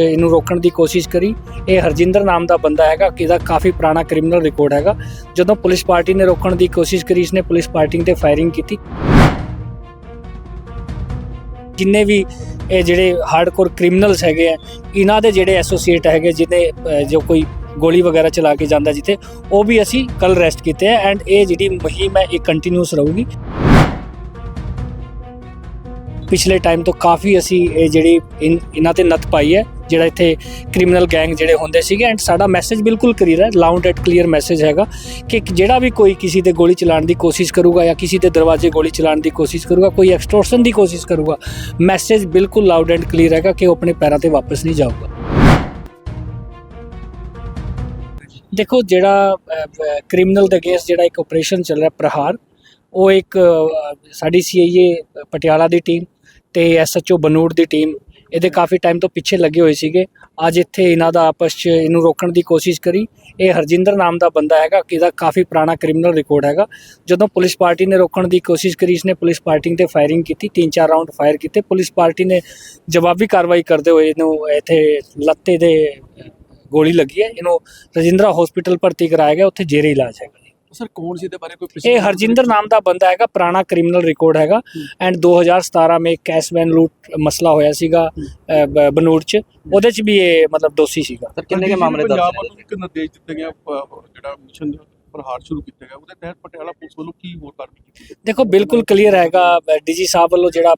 ਇਹਨੂੰ ਰੋਕਣ ਦੀ ਕੋਸ਼ਿਸ਼ ਕਰੀ। ਇਹ ਹਰਜਿੰਦਰ ਨਾਮ ਦਾ ਬੰਦਾ ਹੈਗਾ ਕਿਹਦਾ ਕਾਫੀ ਪੁਰਾਣਾ ਕ੍ਰਿਮੀਨਲ ਰਿਕਾਰਡ ਹੈਗਾ। ਜਦੋਂ ਪੁਲਿਸ ਪਾਰਟੀ ਨੇ ਰੋਕਣ ਦੀ ਕੋਸ਼ਿਸ਼ ਕਰੀ, ਇਸਨੇ ਪੁਲਿਸ ਪਾਰਟੀ ਤੇ ਫਾਇਰਿੰਗ ਕੀਤੀ। ਜਿੰਨੇ ਵੀ ਇਹ ਜਿਹੜੇ ਹਾਰਡਕੋਰ ਕ੍ਰਿਮੀਨਲਸ ਹੈਗੇ ਆ, ਇਹਨਾਂ ਦੇ ਜਿਹੜੇ ਐਸੋਸੀਏਟ ਹੈਗੇ, ਜਿਹਨੇ ਜੋ ਕੋਈ ਗੋਲੀ ਵਗੈਰਾ ਚਲਾ ਕੇ ਜਾਂਦਾ ਜਿੱਥੇ, ਉਹ ਵੀ ਅਸੀਂ ਕੱਲ ਰੈਸਟ ਕੀਤੇ ਆ ਐਂਡ ਇਹ ਜਿਹੜੀ ਮੁਹਿੰਮ ਹੈ, ਇਹ ਕੰਟੀਨਿਊਸ ਰਹੂਗੀ। ਪਿਛਲੇ ਟਾਈਮ ਤੋਂ ਕਾਫੀ ਅਸੀਂ ਇਹ ਜਿਹੜੀ ਇਹਨਾਂ ਤੇ ਨੱਥ ਪਾਈ ਹੈ। ਜਿਹੜਾ ਇੱਥੇ ਕ੍ਰਿਮੀਨਲ ਗੈਂਗ ਜਿਹੜੇ ਹੁੰਦੇ ਸੀਗੇ ਐਂਡ ਸਾਡਾ ਮੈਸੇਜ ਬਿਲਕੁਲ ਕਲੀਅਰ ਹੈ ਲਾਊਡ ਐਂਡ ਕਲੀਅਰ ਮੈਸੇਜ ਹੈਗਾ ਕਿ ਜਿਹੜਾ ਵੀ ਕੋਈ ਕਿਸੇ ਤੇ ਗੋਲੀ ਚਲਾਉਣ ਦੀ ਕੋਸ਼ਿਸ਼ ਕਰੂਗਾ ਜਾਂ ਕਿਸੇ ਦੇ ਦਰਵਾਜ਼ੇ ਗੋਲੀ ਚਲਾਉਣ ਦੀ ਕੋਸ਼ਿਸ਼ ਕਰੂਗਾ ਕੋਈ ਐਕਸਟੋਰਸ਼ਨ ਦੀ ਕੋਸ਼ਿਸ਼ ਕਰੂਗਾ ਮੈਸੇਜ ਬਿਲਕੁਲ ਲਾਊਡ ਐਂਡ ਕਲੀਅਰ ਹੈਗਾ ਕਿ ਉਹ ਆਪਣੇ ਪੈਰਾਂ ਤੇ ਵਾਪਸ ਨਹੀਂ ਜਾਊਗਾ। ਦੇਖੋ ਜਿਹੜਾ ਕ੍ਰਿਮੀਨਲ ਦੇ ਅਗੇਂਸਟ ਜਿਹੜਾ ਇੱਕ ਆਪਰੇਸ਼ਨ ਚੱਲ ਰਿਹਾ ਪ੍ਰਹਾਰ ਉਹ ਇੱਕ ਅ, ਸਾਡੀ ਸੀਆਈਏ ਪਟਿਆਲਾ ਦੀ ਟੀਮ ਤੇ ਐਸਐਚਓ ਬਨੂੜ ਦੀ ਟੀਮ ਇਹਦੇ ਕਾਫੀ ਟਾਈਮ ਤੋਂ ਪਿੱਛੇ ਲੱਗੇ ਹੋਏ ਸੀਗੇ। ਅੱਜ ਇੱਥੇ ਇਹਨਾਂ ਦਾ ਆਪਸ 'ਚ ਇਹਨੂੰ ਰੋਕਣ ਦੀ ਕੋਸ਼ਿਸ਼ ਕਰੀ। ਇਹ ਹਰਜਿੰਦਰ ਨਾਮ ਦਾ ਬੰਦਾ ਹੈਗਾ ਕਿਹਦਾ ਕਾਫੀ ਪੁਰਾਣਾ ਕ੍ਰਿਮੀਨਲ ਰਿਕਾਰਡ ਹੈਗਾ। ਜਦੋਂ ਪੁਲਿਸ ਪਾਰਟੀ ਨੇ ਰੋਕਣ ਦੀ ਕੋਸ਼ਿਸ਼ ਕਰੀ, ਇਸਨੇ ਪੁਲਿਸ ਪਾਰਟੀ ਤੇ ਫਾਇਰਿੰਗ ਕੀਤੀ ਤਿੰਨ ਚਾਰ ਰਾਉਂਡ ਫਾਇਰ ਕੀਤੇ। ਪੁਲਿਸ ਪਾਰਟੀ ਨੇ ਜਵਾਬੀ ਕਾਰਵਾਈ ਕਰਦੇ ਹੋਏ ਇਹਨੂੰ ਇੱਥੇ ਲੱਤੇ ਦੇ ਗੋਲੀ ਲੱਗੀ ਹੈ। ਇਹਨੂੰ ਰਜਿੰਦਰਾ ਹਸਪੀਟਲ ਭਰਤੀ ਕਰਾਇਆ ਗਿਆ, ਉੱਥੇ ਜੇਰੇ ਇਲਾਜ ਹੈਗਾ। ਸਰ ਕੌਣ ਸੀ ਇਹਦੇ ਬਾਰੇ ਕੋਈ ਇਹ ਹਰਜਿੰਦਰ ਨਾਮ ਦਾ ਬੰਦਾ ਹੈਗਾ ਪੁਰਾਣਾ ਕ੍ਰਿਮੀਨਲ ਰਿਕਾਰਡ ਹੈਗਾ। ਐਂਡ 2017 ਮੇਂ ਕੈਸ਼ ਵੈਨ ਲੂਟ ਮਸਲਾ ਹੋਇਆ ਸੀਗਾ ਅ, ਬ- ਬਨੂੜ ਚ। ਉਹਦੇ ਚ ਵੀ ਇਹ ਮਤਲਬ ਦੋਸ਼ੀ ਸੀਗਾ। ਸਰ ਕਿੰਨੇ ਕੇ ਮਾਮਲੇ ਦਰਜ ਪੰਜਾਬ ਨੇ? ਇੱਕ ਨਿਰਦੇਸ਼ ਦਿੱਤੇ ਗਿਆ ਜਿਹੜਾ ਮਿਸ਼ਨ ਪ੍ਰਹਾਰ ਸ਼ੁਰੂ ਕੀਤਾ ਗਿਆ, ਉਹਦੇ ਤਹਿਤ ਪਟਿਆਲਾ ਪੁਲਿਸ ਵੱਲੋਂ ਕੀ ਹੋਰ ਕਾਰਵਾਈ ਕੀਤੀ ਗਈ? ਦੇਖੋ, ਬਿਲਕੁਲ ਕਲੀਅਰ ਹੈਗਾ ਡੀਜੀ ਸਾਹਿਬ ਵੱਲੋਂ ਜਿਹੜਾ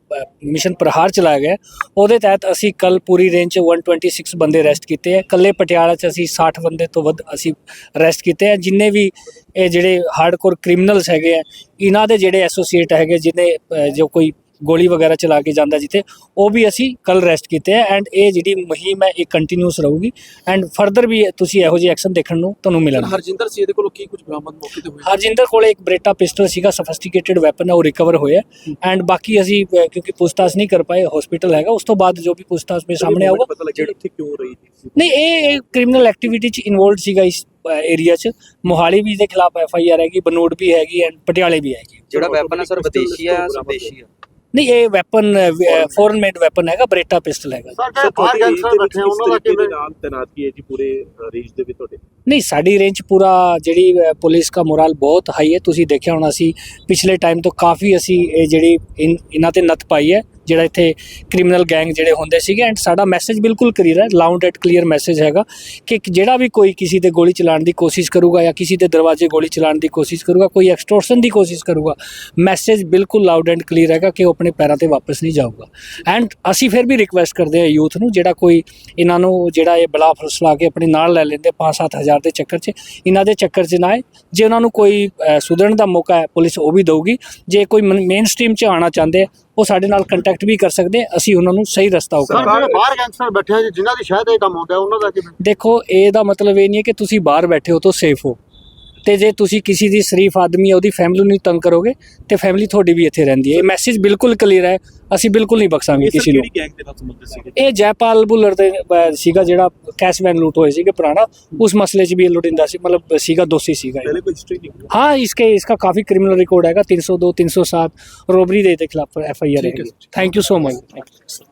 ਮਿਸ਼ਨ ਪ੍ਰਹਾਰ ਚਲਾਇਆ ਗਿਆ, ਉਹਦੇ ਤਹਿਤ ਅਸੀਂ ਕੱਲ ਪੂਰੀ ਰੇਂਜ ਚ 126 ਬੰਦੇ ਅਰੈਸਟ ਕੀਤੇ ਹੈ ਕੱਲੇ ਪਟਿਆਲਾ ਚ ਅਸੀਂ 60 ਬੰਦੇ ਤੋਂ ਵੱਧ ਅਸੀਂ ਅਰੈਸਟ ਕੀਤੇ ਹੈ ਜਿੰਨੇ ਵੀ ਇਹ ਜਿਹੜੇ ਹਾਰਡਕੋਰ ਕ੍ਰਿਮੀਨਲਸ ਹੈਗੇ ਆ, ਇਹਨਾਂ ਦੇ ਜਿਹੜੇ ਐਸੋਸੀਏਟ ਹੈਗੇ ਜਿਹਨੇ ਜੋ ਕੋਈ ਗੋਲੀ ਵਗੈਰਾ ਚਲਾ ਕੇ ਜਾਂਦਾ ਜਿੱਥੇ ਉਹ ਵੀ ਅਸੀਂ ਕੱਲ ਅਰੈਸਟ ਕੀਤੇ ਹੈ ਐਂਡ ਇਹ ਜਿਹੜੀ ਮੁਹਿੰਮ ਹੈ ਇਹ ਕੰਟੀਨਿਊਸ ਰਹੂਗੀ ਐਂਡ ਫਰਦਰ ਵੀ ਤੁਸੀਂ ਇਹੋ ਜਿਹੇ ਐਕਸ਼ਨ ਦੇਖਣ ਨੂੰ ਤੁਹਾਨੂੰ ਮਿਲਣਗੇ। ਹਰਜਿੰਦਰ ਸੀ ਇਹਦੇ ਕੋਲੋਂ ਕੀ ਕੁਝ ਬਰਾਮਦ ਮੌਕੇ ਤੇ ਹੋਇਆ? ਹਰਜਿੰਦਰ ਕੋਲੇ ਇੱਕ ਬ੍ਰੇਟਾ ਪਿਸਟਲ ਸੀਗਾ ਸਫਿਸਟੀਕੇਟਡ ਵੈਪਨ ਹੈ ਉਹ ਰਿਕਵਰ ਹੋਇਆ ਐਂਡ ਬਾਕੀ ਅਸੀਂ ਕਿਉਂਕਿ ਪੁੱਛਤਾਛ ਨਹੀਂ ਕਰ ਪਾਏ ਹਸਪੀਟਲ ਹੈਗਾ ਉਸ ਤੋਂ ਬਾਅਦ ਜੋ ਵੀ ਪੁੱਛਤਾਛ ਮੇ ਸਾਹਮਣੇ ਆਊਗਾ। ਪਤਾ ਲੱਗਿਆ ਕਿ ਇੱਥੇ ਕਿਉਂ ਰਹੀ ਸੀ? ਨਹੀਂ ਇਹ ਕ੍ਰਿਮੀਨਲ ਐਕਟੀਵਿਟੀ ਚ ਇਨਵੋਲਡ ਸੀਗਾ ਇਸ ਏਰੀਆ ਚ। ਮੋਹਾਲੀ ਵੀ ਦੇ ਖਿਲਾਫ ਐਫ ਆਈ ਆਰ ਹੈਗੀ ਬਨੂੜ ਵੀ ਹੈਗੀ ਐਂਡ ਪਟਿਆਲੇ ਵੀ ਹੈਗੀ। ਜਿਹੜਾ ਵੈਪਨ ਹੈ ਸਰ ਵਿਦੇਸ਼ੀ ਹੈ ਜਾਂ ਸਵਦੇਸ਼ੀ ਹੈ? ਨਹੀਂ ਇਹ ਵੈਪਨ ਫੋਰਨ ਮੇਡ ਵੈਪਨ ਹੈਗਾ ਬ੍ਰੇਟਾ ਪਿਸਟਲ ਹੈਗਾ। ਸਰ ਜਿਹੜੇ ਬਾਹਰ ਗੈਂਗਸਟਰ ਬੈਠੇ ਆ, ਉਹਨਾਂ ਦਾ ਕਿਵੇਂ ਨਾਲ ਤੈਨਾਤੀ ਹੈ ਜੀ ਪੂਰੇ ਰੇਂਜ ਦੇ ਵਿੱਚ ਤੁਹਾਡੇ? ਨਹੀਂ ਸਾਡੀ ਰੇਂਜ ਪੂਰਾ ਜਿਹੜੀ ਪੁਲਿਸ ਦਾ ਮੋਰਲ ਬਹੁਤ ਹਾਈ ਹੈ। ਤੁਸੀਂ ਦੇਖਿਆ ਹੋਣਾ ਸੀ ਪਿਛਲੇ ਟਾਈਮ ਤੋਂ ਕਾਫੀ ਅਸੀਂ ਇਹ ਜਿਹੜੀ ਇਹਨਾਂ ਤੇ ਨੱਥ ਪਾਈ ਹੈ। ਜਿਹੜਾ ਇੱਥੇ ਕ੍ਰਿਮੀਨਲ ਗੈਂਗ ਜਿਹੜੇ ਹੁੰਦੇ ਸੀਗੇ ਐਂਡ ਸਾਡਾ ਮੈਸੇਜ ਬਿਲਕੁਲ ਕਲੀਅਰ ਹੈ ਲਾਊਡ ਐਂਡ ਕਲੀਅਰ ਮੈਸੇਜ ਹੈਗਾ ਕਿ ਜਿਹੜਾ ਵੀ ਕੋਈ ਕਿਸੇ ਤੇ ਗੋਲੀ ਚਲਾਉਣ ਦੀ ਕੋਸ਼ਿਸ਼ ਕਰੂਗਾ ਜਾਂ ਕਿਸੇ ਦੇ ਦਰਵਾਜ਼ੇ ਗੋਲੀ ਚਲਾਉਣ ਦੀ ਕੋਸ਼ਿਸ਼ ਕਰੂਗਾ, ਕੋਈ ਐਕਸਟੋਰਸ਼ਨ ਦੀ ਕੋਸ਼ਿਸ਼ ਕਰੂਗਾ ਮੈਸੇਜ ਬਿਲਕੁਲ ਲਾਊਡ ਐਂਡ ਕਲੀਅਰ ਹੈਗਾ ਕਿ ਉਹ ਆਪਣੇ ਪੈਰਾਂ ਤੇ ਵਾਪਸ ਨਹੀਂ ਜਾਊਗਾ। ਐਂਡ ਅਸੀਂ ਫਿਰ ਵੀ ਰਿਕੁਐਸਟ ਕਰਦੇ ਹਾਂ ਯੂਥ ਨੂੰ, ਜਿਹੜਾ ਕੋਈ ਇਹਨਾਂ ਨੂੰ ਜਿਹੜਾ ਇਹ ਬਲਾ ਫਸਲਾ ਕੇ ਆਪਣੇ ਨਾਲ ਲੈ ਲੈਂਦੇ 5-7000 ਦੇ ਚੱਕਰ 'ਚ, ਇਹਨਾਂ ਦੇ ਚੱਕਰ 'ਚ ਨਾ ਆਏ। ਜੇ ਉਹਨਾਂ ਨੂੰ ਕੋਈ ਸੁਧਰਨ ਦਾ ਮੌਕਾ ਹੈ, ਪੁਲਿਸ ਉਹ ਵੀ ਦੇਊਗੀ। ਜੇ ਕੋਈ ਮੇਨ ਸਟ੍ਰੀਮ 'ਚ ਆਉਣਾ ਚਾਹੁੰਦੇ ਉਹ ਸਾਡੇ ਨਾਲ ਕੰਟੈਕਟ ਵੀ ਕਰ ਸਕਦੇ ਅਸੀਂ ਉਹਨਾਂ ਨੂੰ ਸਹੀ ਰਸਤਾ ਜਿਹੜੇ ਬਾਹਰ ਗੈਂਗਸਟਰ ਬੈਠੇ ਜਿਨ੍ਹਾਂ ਦੀ ਸ਼ਾਇਦ ਇਹ ਕੰਮ ਹੁੰਦਾ ਉਹਨਾਂ ਦਾ ਕਿਵੇਂ ਦੇਖੋ ਇਹਦਾ ਮਤਲਬ ਇਹ ਨਹੀਂ ਹੈ ਕਿ ਤੁਸੀਂ ਬਾਹਰ ਬੈਠੇ ਹੋ ਤਾਂ ਸੇਫ ਹੋ। ਤੇ ਜੇ ਤੁਸੀਂ ਕਿਸੇ ਦੀ ਸ਼ਰੀਫ ਆਦਮੀ ਹੈ ਉਹਦੀ ਫੈਮਿਲੀ ਨੂੰ ਨਹੀਂ ਤੰਗ ਕਰੋਗੇ ਤੇ ਫੈਮਿਲੀ ਤੁਹਾਡੀ ਵੀ ਇੱਥੇ ਰਹਿੰਦੀ ਹੈ ਇਹ ਮੈਸੇਜ ਬਿਲਕੁਲ ਕਲੀਅਰ ਹੈ ਅਸੀਂ ਬਿਲਕੁਲ ਨਹੀਂ ਬਖਸ਼ਾਂਗੇ ਕਿਸੇ ਨੂੰ ਗੈਂਗ ਦੇ ਨਾਲ ਸੰਬੰਧਿਤ ਸੀਗੇ ਇਹ ਜੈਪਾਲ ਬੁੱਲਰ ਦੇ ਅਹ, ਸੀਗਾ ਜਿਹੜਾ ਕੈਸ਼ ਵੈਨ ਲੂਟ ਹੋਏ ਸੀਗੇ ਪੁਰਾਣਾ ਉਸ ਮਸਲੇ 'ਚ ਵੀ ਇਹ ਲੁਟਿੰਦਾ ਸੀ ਮਤਲਬ ਸੀਗਾ ਦੋਸ਼ੀ ਸੀਗਾ ਇਹ। ਕੋਈ ਹਿਸਟਰੀ नहीं हाँ इसके इसका काफी क्रिमिनल रिकॉर्ड हैगा 302 307 रोबरी दे के खिलाफ एफ आई आर ठीक है, है थैंक यू सो मच